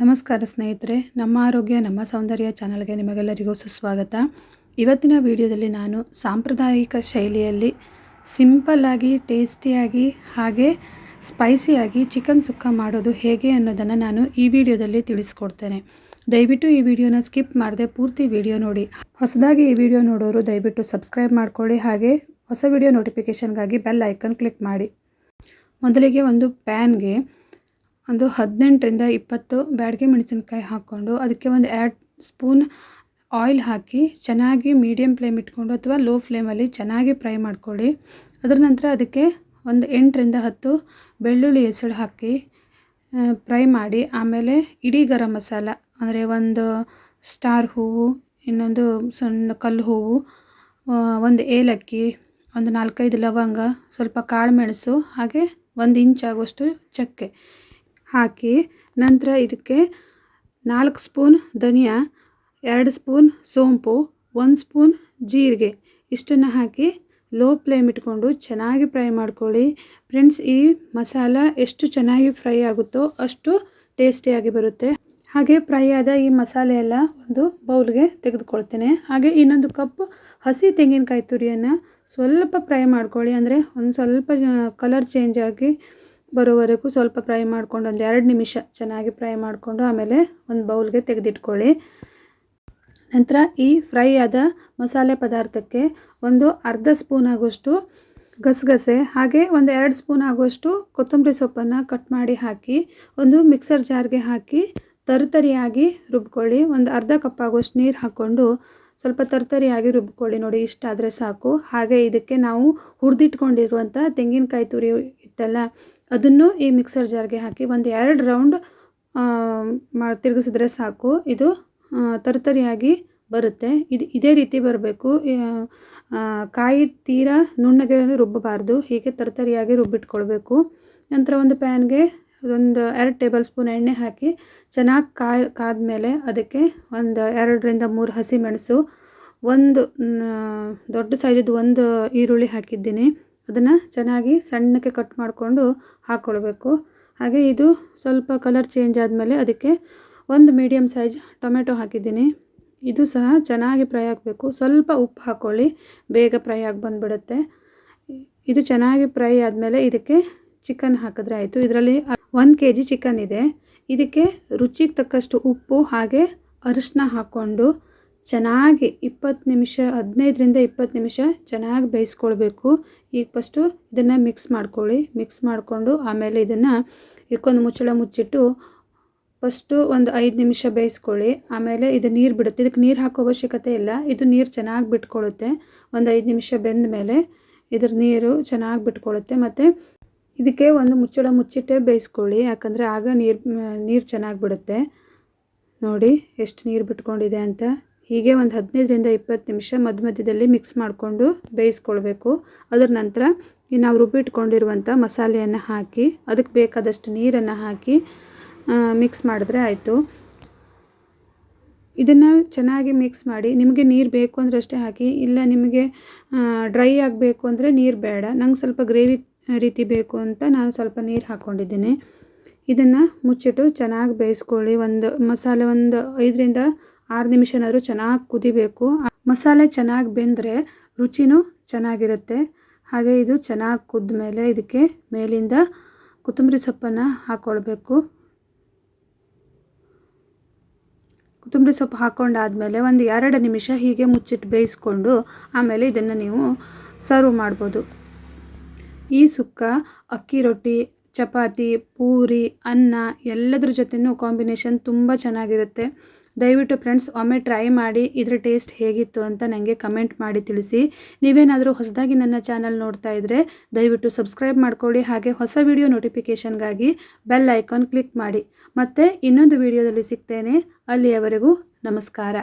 ನಮಸ್ಕಾರ ಸ್ನೇಹಿತರೆ, ನಮ್ಮ ಆರೋಗ್ಯ, ನಮ್ಮ ಸೌಂದರ್ಯ ಚಾನಲ್ಗೆ ನಿಮಗೆಲ್ಲರಿಗೂ ಸುಸ್ವಾಗತ. ಇವತ್ತಿನ ವಿಡಿಯೋದಲ್ಲಿ ನಾನು ಸಾಂಪ್ರದಾಯಿಕ ಶೈಲಿಯಲ್ಲಿ ಸಿಂಪಲ್ಲಾಗಿ ಟೇಸ್ಟಿಯಾಗಿ ಹಾಗೆ ಸ್ಪೈಸಿಯಾಗಿ ಚಿಕನ್ ಸುಕ್ಕ ಮಾಡೋದು ಹೇಗೆ ಅನ್ನೋದನ್ನು ನಾನು ಈ ವಿಡಿಯೋದಲ್ಲಿ ತಿಳಿಸ್ಕೊಡ್ತೇನೆ. ದಯವಿಟ್ಟು ಈ ವಿಡಿಯೋನ ಸ್ಕಿಪ್ ಮಾಡದೆ ಪೂರ್ತಿ ವಿಡಿಯೋ ನೋಡಿ. ಹೊಸದಾಗಿ ಈ ವಿಡಿಯೋ ನೋಡೋರು ದಯವಿಟ್ಟು ಸಬ್ಸ್ಕ್ರೈಬ್ ಮಾಡ್ಕೊಳ್ಳಿ, ಹಾಗೆ ಹೊಸ ವಿಡಿಯೋ ನೋಟಿಫಿಕೇಷನ್ಗಾಗಿ ಬೆಲ್ ಐಕನ್ ಕ್ಲಿಕ್ ಮಾಡಿ. ಮೊದಲಿಗೆ ಒಂದು ಪ್ಯಾನ್ಗೆ ಒಂದು ಹದಿನೆಂಟರಿಂದ ಇಪ್ಪತ್ತು ಬ್ಯಾಡಿಗೆ ಮೆಣಸಿನ್ಕಾಯಿ ಹಾಕ್ಕೊಂಡು ಅದಕ್ಕೆ ಒಂದು ಎರಡು ಸ್ಪೂನ್ ಆಯಿಲ್ ಹಾಕಿ ಚೆನ್ನಾಗಿ ಮೀಡಿಯಮ್ ಫ್ಲೇಮ್ ಇಟ್ಕೊಂಡು ಅಥವಾ ಲೋ ಫ್ಲೇಮಲ್ಲಿ ಚೆನ್ನಾಗಿ ಫ್ರೈ ಮಾಡ್ಕೊಳ್ಳಿ. ಅದರ ನಂತರ ಅದಕ್ಕೆ ಒಂದು ಎಂಟರಿಂದ ಹತ್ತು ಬೆಳ್ಳುಳ್ಳಿ ಹೆಸಳು ಹಾಕಿ ಫ್ರೈ ಮಾಡಿ. ಆಮೇಲೆ ಇಡೀ ಗರಂ ಮಸಾಲ, ಅಂದರೆ ಒಂದು ಸ್ಟಾರ್ ಹೂವು, ಇನ್ನೊಂದು ಸಣ್ಣ ಕಲ್ಲು ಹೂವು ಒಂದು ಏಲಕ್ಕಿ, ಒಂದು ನಾಲ್ಕೈದು ಲವಂಗ, ಸ್ವಲ್ಪ ಕಾಳು ಮೆಣಸು, ಹಾಗೆ ಒಂದು ಇಂಚಾಗುವಷ್ಟು ಚಕ್ಕೆ. ಹಾಕಿ ನಂತರ ಇದಕ್ಕೆ ನಾಲ್ಕು ಸ್ಪೂನ್ ಧನಿಯಾ, ಎರಡು ಸ್ಪೂನ್ ಸೋಂಪು, ಒಂದು ಸ್ಪೂನ್ ಜೀರಿಗೆ. ಇಷ್ಟನ್ನು ಹಾಕಿ ಲೋ ಫ್ಲೇಮ್ ಇಟ್ಕೊಂಡು ಚೆನ್ನಾಗಿ ಫ್ರೈ ಮಾಡ್ಕೊಳ್ಳಿ. ಫ್ರೆಂಡ್ಸ್, ಈ ಮಸಾಲ ಎಷ್ಟು ಚೆನ್ನಾಗಿ ಫ್ರೈ ಆಗುತ್ತೋ ಅಷ್ಟು ಟೇಸ್ಟಿಯಾಗಿ ಬರುತ್ತೆ. ಹಾಗೆ ಫ್ರೈ ಆದ ಈ ಮಸಾಲೆ ಎಲ್ಲ ಒಂದು ಬೌಲ್ಗೆ ತೆಗೆದುಕೊಳ್ತೇನೆ. ಹಾಗೆ ಇನ್ನೊಂದು ಕಪ್ ಹಸಿ ತೆಂಗಿನಕಾಯಿ ತುರಿಯನ್ನು ಸ್ವಲ್ಪ ಫ್ರೈ ಮಾಡ್ಕೊಳ್ಳಿ. ಅಂದರೆ ಒಂದು ಸ್ವಲ್ಪ ಕಲರ್ ಚೇಂಜ್ ಆಗಿ ಬರೋವರೆಗೂ ಸ್ವಲ್ಪ ಫ್ರೈ ಮಾಡ್ಕೊಂಡು ಒಂದು ಎರಡು ನಿಮಿಷ ಚೆನ್ನಾಗಿ ಫ್ರೈ ಮಾಡಿಕೊಂಡು ಆಮೇಲೆ ಒಂದು ಬೌಲ್ಗೆ ತೆಗೆದಿಟ್ಕೊಳ್ಳಿ. ನಂತರ ಈ ಫ್ರೈ ಆದ ಮಸಾಲೆ ಪದಾರ್ಥಕ್ಕೆ ಒಂದು ಅರ್ಧ ಸ್ಪೂನ್ ಆಗುವಷ್ಟು ಗಸಗಸೆ, ಹಾಗೆ ಒಂದು ಎರಡು ಸ್ಪೂನ್ ಆಗುವಷ್ಟು ಕೊತ್ತಂಬರಿ ಸೊಪ್ಪನ್ನು ಕಟ್ ಮಾಡಿ ಹಾಕಿ, ಒಂದು ಮಿಕ್ಸರ್ ಜಾರ್ಗೆ ಹಾಕಿ ತರ್ತರಿಯಾಗಿ ರುಬ್ಕೊಳ್ಳಿ. ಒಂದು ಅರ್ಧ ಕಪ್ ಆಗುವಷ್ಟು ನೀರು ಹಾಕ್ಕೊಂಡು ಸ್ವಲ್ಪ ತರ್ತರಿಯಾಗಿ ರುಬ್ಕೊಳ್ಳಿ. ನೋಡಿ, ಇಷ್ಟ ಆದರೆ ಸಾಕು. ಹಾಗೆ ಇದಕ್ಕೆ ನಾವು ಹುರಿದಿಟ್ಕೊಂಡಿರುವಂಥ ತೆಂಗಿನಕಾಯಿ ತುರಿ ಇತ್ತಲ್ಲ ಅದನ್ನು ಈ ಮಿಕ್ಸರ್ ಜಾರ್ಗೆ ಹಾಕಿ ಒಂದು ಎರಡು ರೌಂಡ್ ಮಾ, ತಿರುಗಿಸಿದ್ರೆ ಸಾಕು. ಇದು ತರ್ತರಿಯಾಗಿ ಬರುತ್ತೆ. ಇದು ಇದೇ ರೀತಿ ಬರಬೇಕು. ಕಾಯಿ ತೀರ ನುಣ್ಣಗೆ ರುಬ್ಬಬಾರ್ದು. ಹೀಗೆ ತರ್ತರಿಯಾಗಿ ರುಬ್ಬಿಟ್ಕೊಳ್ಬೇಕು. ನಂತರ ಒಂದು ಪ್ಯಾನ್ಗೆ ಒಂದು ಎರಡು ಟೇಬಲ್ ಸ್ಪೂನ್ ಎಣ್ಣೆ ಹಾಕಿ ಚೆನ್ನಾಗಿ ಕಾಯಿ, ಕಾದ್ಮೇಲೆ ಅದಕ್ಕೆ ಒಂದು ಎರಡರಿಂದ ಮೂರು ಹಸಿಮೆಣಸು ಒಂದು ದೊಡ್ಡ ಸೈಜದ್ದು ಒಂದು ಈರುಳ್ಳಿ ಹಾಕಿದ್ದೀನಿ. ಅದನ್ನು ಚೆನ್ನಾಗಿ ಸಣ್ಣಕ್ಕೆ ಕಟ್ ಮಾಡಿಕೊಂಡು ಹಾಕ್ಕೊಳ್ಬೇಕು ಹಾಗೆ ಇದು ಸ್ವಲ್ಪ ಕಲರ್ ಚೇಂಜ್ ಆದಮೇಲೆ ಅದಕ್ಕೆ ಒಂದು ಮೀಡಿಯಮ್ ಸೈಜ್ ಟೊಮೆಟೊ ಹಾಕಿದ್ದೀನಿ. ಇದು ಸಹ ಚೆನ್ನಾಗಿ ಫ್ರೈ ಆಗಬೇಕು. ಸ್ವಲ್ಪ ಉಪ್ಪು ಹಾಕ್ಕೊಳ್ಳಿ ಬೇಗ ಫ್ರೈ ಆಗಿ ಬಂದುಬಿಡುತ್ತೆ. ಇದು ಚೆನ್ನಾಗಿ ಫ್ರೈ ಆದಮೇಲೆ ಇದಕ್ಕೆ ಚಿಕನ್ ಹಾಕಿದ್ರೆ ಆಯಿತು. ಇದರಲ್ಲಿ ಒಂದು ಕೆ ಜಿ ಚಿಕನ್ ಇದೆ. ಇದಕ್ಕೆ ರುಚಿಗೆ ತಕ್ಕಷ್ಟು ಉಪ್ಪು ಹಾಗೆ ಅರಿಶಿನ ಹಾಕ್ಕೊಂಡು ಚೆನ್ನಾಗಿ ಇಪ್ಪತ್ತು ನಿಮಿಷ, ಹದಿನೈದರಿಂದ ಇಪ್ಪತ್ತು ನಿಮಿಷ ಚೆನ್ನಾಗಿ ಬೇಯಿಸ್ಕೊಳ್ಬೇಕು. ಈಗ ಫಸ್ಟು ಇದನ್ನು ಮಿಕ್ಸ್ ಮಾಡ್ಕೊಳ್ಳಿ. ಮಿಕ್ಸ್ ಮಾಡಿಕೊಂಡು ಆಮೇಲೆ ಇದನ್ನು ಇಕ್ಕೊಂದು ಮುಚ್ಚಳ ಮುಚ್ಚಿಟ್ಟು ಫಸ್ಟು ಒಂದು ಐದು ನಿಮಿಷ ಬೇಯಿಸ್ಕೊಳ್ಳಿ. ಆಮೇಲೆ ಇದು ನೀರು ಬಿಡುತ್ತೆ. ಇದಕ್ಕೆ ನೀರು ಹಾಕೋ ಅವಶ್ಯಕತೆ ಇಲ್ಲ. ಇದು ನೀರು ಚೆನ್ನಾಗಿ ಬಿಟ್ಕೊಳ್ಳುತ್ತೆ ಒಂದು ಐದು ನಿಮಿಷ ಬೆಂದ ಮೇಲೆ ಇದ್ರ ನೀರು ಚೆನ್ನಾಗಿ ಬಿಟ್ಕೊಳ್ಳುತ್ತೆ ಮತ್ತು ಇದಕ್ಕೆ ಒಂದು ಮುಚ್ಚಳ ಮುಚ್ಚಿಟ್ಟೆ ಬೇಯಿಸ್ಕೊಳ್ಳಿ. ಯಾಕಂದರೆ ಆಗ ನೀರು ನೀರು ಚೆನ್ನಾಗಿ ಬಿಡುತ್ತೆ. ನೋಡಿ ಎಷ್ಟು ನೀರು ಬಿಟ್ಕೊಂಡಿದೆ ಅಂತ. ಹೀಗೆ ಒಂದು ಹದಿನೈದರಿಂದ ಇಪ್ಪತ್ತು ನಿಮಿಷ ಮಧ್ಯ ಮಧ್ಯದಲ್ಲಿ ಮಿಕ್ಸ್ ಮಾಡಿಕೊಂಡು ಬೇಯಿಸ್ಕೊಳ್ಬೇಕು. ಅದರ ನಂತರ ಈ ನಾವು ರುಬ್ಬಿಟ್ಕೊಂಡಿರುವಂಥ ಮಸಾಲೆಯನ್ನು ಹಾಕಿ ಅದಕ್ಕೆ ಬೇಕಾದಷ್ಟು ನೀರನ್ನು ಹಾಕಿ ಮಿಕ್ಸ್ ಮಾಡಿದ್ರೆ ಆಯಿತು. ಇದನ್ನು ಚೆನ್ನಾಗಿ ಮಿಕ್ಸ್ ಮಾಡಿ, ನಿಮಗೆ ನೀರು ಬೇಕು ಅಂದರೆ ಅಷ್ಟೇ ಹಾಕಿ, ಇಲ್ಲ ನಿಮಗೆ ಡ್ರೈ ಆಗಬೇಕು ಅಂದರೆ ನೀರು ಬೇಡ, ನಂಗೆ ಸ್ವಲ್ಪ ಗ್ರೇವಿ ರೀತಿ ಬೇಕು ಅಂತ ನಾನು ಸ್ವಲ್ಪ ನೀರು ಹಾಕ್ಕೊಂಡಿದ್ದೀನಿ ಇದನ್ನು ಮುಚ್ಚಿಟ್ಟು ಚೆನ್ನಾಗಿ ಬೇಯಿಸ್ಕೊಳ್ಳಿ. ಒಂದು ಮಸಾಲೆ ಒಂದು ಐದರಿಂದ ಆರು ನಿಮಿಷನಾದರೂ ಚೆನ್ನಾಗಿ ಕುದಿಬೇಕು. ಮಸಾಲೆ ಚೆನ್ನಾಗಿ ಬೆಂದರೆ ರುಚಿನೂ ಚೆನ್ನಾಗಿರುತ್ತೆ. ಹಾಗೆ ಇದು ಚೆನ್ನಾಗಿ ಕುದ್ದ ಮೇಲೆ ಇದಕ್ಕೆ ಮೇಲಿಂದ ಕೊತ್ತಂಬರಿ ಸೊಪ್ಪನ್ನು ಹಾಕ್ಕೊಳ್ಬೇಕು ಕೊತ್ತಂಬರಿ ಸೊಪ್ಪು ಹಾಕ್ಕೊಂಡಾದಮೇಲೆ ಒಂದು ಎರಡು ನಿಮಿಷ ಹೀಗೆ ಮುಚ್ಚಿಟ್ಟು ಬೇಯಿಸ್ಕೊಂಡು ಆಮೇಲೆ ಇದನ್ನು ನೀವು ಸರ್ವ್ ಮಾಡ್ಬೋದು. ಈ ಸುಕ್ಕ, ಅಕ್ಕಿ ರೊಟ್ಟಿ, ಚಪಾತಿ, ಪೂರಿ, ಅನ್ನ ಎಲ್ಲದ್ರ ಜೊತೆನೂ ಕಾಂಬಿನೇಷನ್ ತುಂಬ ಚೆನ್ನಾಗಿರುತ್ತೆ. ದಯವಿಟ್ಟು ಫ್ರೆಂಡ್ಸ್, ಒಮ್ಮೆ ಟ್ರೈ ಮಾಡಿ ಇದರ ಟೇಸ್ಟ್ ಹೇಗಿತ್ತು ಅಂತ ನನಗೆ ಕಮೆಂಟ್ ಮಾಡಿ ತಿಳಿಸಿ. ನೀವೇನಾದರೂ ಹೊಸದಾಗಿ ನನ್ನ ಚಾನಲ್ ನೋಡ್ತಾ ಇದ್ದರೆ ದಯವಿಟ್ಟು ಸಬ್ಸ್ಕ್ರೈಬ್ ಮಾಡ್ಕೊಳ್ಳಿ. ಹಾಗೆ ಹೊಸ ವಿಡಿಯೋ ನೋಟಿಫಿಕೇಷನ್ಗಾಗಿ ಬೆಲ್ ಐಕಾನ್ ಕ್ಲಿಕ್ ಮಾಡಿ. ಮತ್ತು ಇನ್ನೊಂದು ವಿಡಿಯೋದಲ್ಲಿ ಸಿಗ್ತೇನೆ. ಅಲ್ಲಿಯವರೆಗೂ ನಮಸ್ಕಾರ.